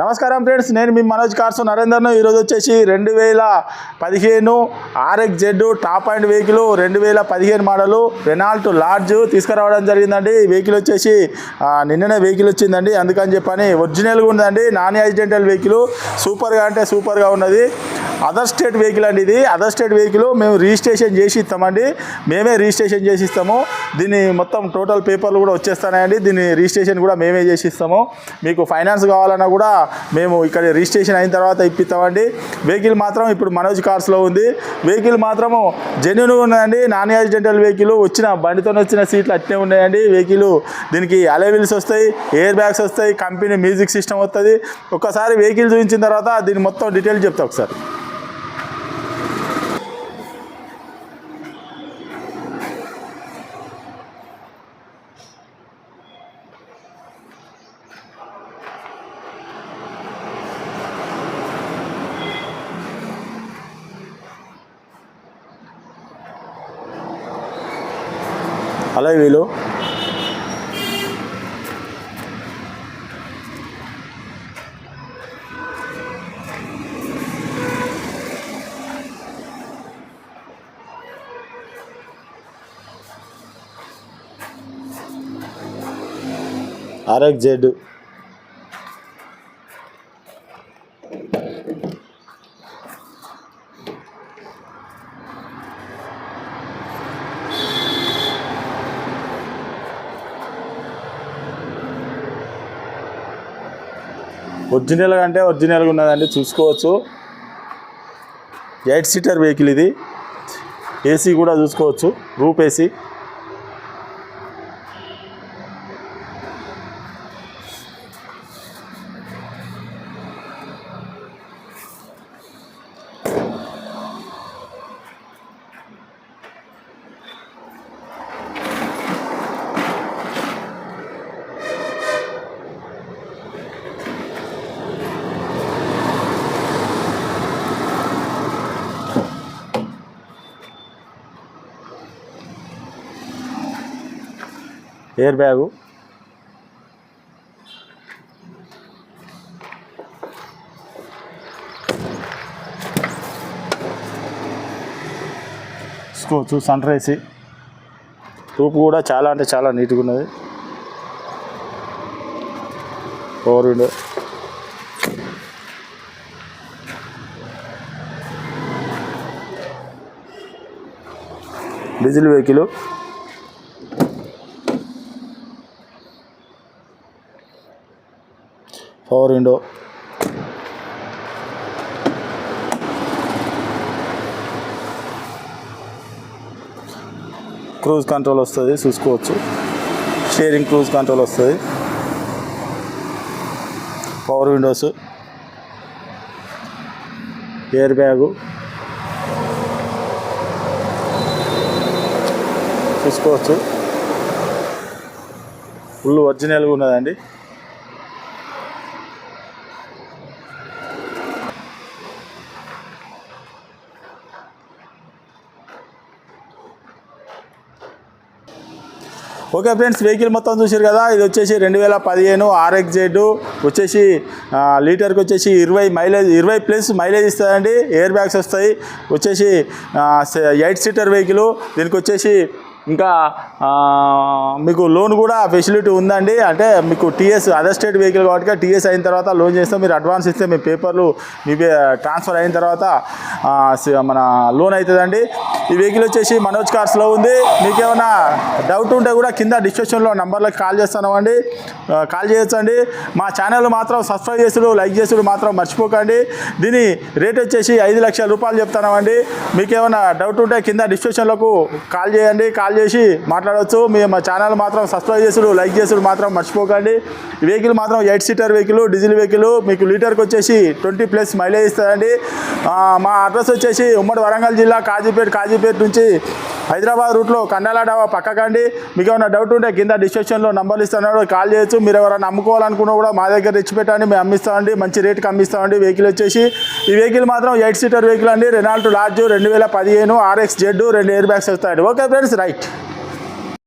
నమస్కారం ఫ్రెండ్స్ నేను మీ మనోజ్ కార్సు నరేందర్ను ఈరోజు వచ్చేసి రెండు వేల పదిహేను RX Z top and vehicle రెండు వేల పదిహేను మోడలు రెనాల్ట్ లార్జ్ తీసుకురావడం జరిగిందండి. ఈ వెహికల్ వచ్చేసి నిన్ననే వెహికల్ వచ్చిందండి. అందుకని చెప్పని ఒరిజినల్గా ఉందండి నాన్ యాక్సిడెంటల్ వెహికల్ సూపర్గా అంటే సూపర్గా ఉన్నది. అదర్ స్టేట్ వెహికల్ అండి ఇది. అదర్ స్టేట్ వెహికల్ మేము రిజిస్ట్రేషన్ చేసి ఇస్తామండి. మేమే రిజిస్ట్రేషన్ చేసి ఇస్తాము. దీన్ని మొత్తం టోటల్ పేపర్లు కూడా వచ్చేస్తున్నాయండి దీన్ని రిజిస్ట్రేషన్ కూడా మేమే చేసి ఇస్తాము. మీకు ఫైనాన్స్ కావాలన్నా కూడా మేము ఇక్కడ రిజిస్ట్రేషన్ అయిన తర్వాత ఇప్పిస్తామండి. వెహికల్ మాత్రం ఇప్పుడు మనోజ్ కార్స్లో ఉంది. వెహికల్ మాత్రము జెన్యున్ ఉన్నాయండి. నాన్ యాక్సిడెంటల్ వెహికల్ వచ్చిన బండితో వచ్చిన సీట్లు అట్నే ఉన్నాయండి. వెహికల్ దీనికి అలెవిల్స్ వస్తాయి ఎయిర్ బ్యాగ్స్ వస్తాయి కంపెనీ మ్యూజిక్ సిస్టమ్ వస్తుంది ఒక్కసారి వెహికల్ చూపించిన తర్వాత దీన్ని మొత్తం డీటెయిల్ చెప్తా ఒకసారి. హలవీలు ఆర్ఎక్జెడ్ ఒరిజినల్ ఒరిజినల్గా అంటే ఒరిజినల్గా ఉన్నదండి చూసుకోవచ్చు. ఎయిట్ సీటర్ వెహికల్ ఇది. ఏసీ కూడా చూసుకోవచ్చు రూప్ ఏసీ. Air bag. చూసుకోవచ్చు సన్ రైస్ రూపు కూడా చాలా అంటే చాలా నీట్గా ఉన్నది. Power window diesel vehicle power window. Cruise control వస్తుంది చూసుకోవచ్చు. స్టీరింగ్ క్రూజ్ కంట్రోల్ వస్తుంది. Power windows. Air bag. చూసుకోవచ్చు. ఫుల్ ఒరిజినల్గా ఉన్నదండి. ఓకే ఫ్రెండ్స్ వెహికల్ మొత్తం చూసారు కదా ఇది వచ్చేసి రెండు వేల పదిహేను ఆర్ఎక్స్ జెడ్ వచ్చేసి లీటర్కి వచ్చేసి ఇరవై మైలేజ్ ఇరవై ప్లస్ మైలేజ్ ఇస్తుందండి ఎయిర్ బ్యాగ్స్ వస్తాయి వచ్చేసి ఎయిట్ సీటర్ వెహికల్ దీనికి వచ్చేసి ఇంకా మీకు లోన్ కూడా ఫెసిలిటీ ఉందండి. అంటే మీకు టీఎస్ అదర్ స్టేట్ వెహికల్ కాబట్టి టీఎస్ అయిన తర్వాత లోన్ చేస్తాం మీరు అడ్వాన్స్ ఇస్తే మీ పేపర్లు మీ ట్రాన్స్ఫర్ అయిన తర్వాత మన లోన్ అవుతుందండి ఈ వెహికల్ వచ్చేసి మనోజ్ కార్స్లో ఉంది. మీకు ఏమైనా డౌట్ ఉంటే కూడా కింద డిస్క్రిప్షన్లో నంబర్లకు కాల్ చేస్తామండి కాల్ చేయొచ్చండి. మా ఛానల్ మాత్రం సబ్స్క్రైబ్ చేసుడు లైక్ చేసుడు మాత్రం మర్చిపోకండి. దీని రేట్ వచ్చేసి ఐదు లక్షల రూపాయలు చెప్తామండి మీకు ఏమైనా డౌట్ ఉంటే కింద డిస్క్రిప్షన్లకు కాల్ చేయండి. కాల్ చేసి మాట్లాడవచ్చు మీ మా ఛానల్ మాత్రం సబ్స్క్రైబ్ చేసుడు లైక్ చేసుడు మాత్రం మర్చిపోకండి. వెహికల్ మాత్రం eight seater vehicle diesel vehicle మీకు లీటర్కి వచ్చేసి ట్వంటీ ప్లస్ మైలేజ్ ఇస్తుందండి మా అడ్రస్ వచ్చేసి ఉమ్మడి వరంగల్ జిల్లా కాజీపేట కాజీపేట నుంచి హైదరాబాద్ రూట్లో కండాల డాబా పక్కకండి. మీకు ఏమైనా డౌట్ ఉంటే కింద డిస్క్రిప్షన్లో నంబర్లు ఇస్తున్నాడు కాల్ చేయొచ్చు. మీరు ఎవరైనా అమ్ముకోవాలనుకున్నా కూడా మా దగ్గర తెచ్చి పెట్టండి మేము అమ్మిస్తామండి. మంచి రేటుకి అమ్మిస్తామండి. వెహికల్ వచ్చేసి ఈ వెహికల్ మాత్రం ఎయిట్ సీటర్ వెహికల్ అండి. రెనాల్ట్ లార్జ్ రెండు వేల పదిహేను ఆర్ఎక్స్ జెడ్ రెండు ఎయిర్ బ్యాగ్స్ వస్తాయండి. Okay friends right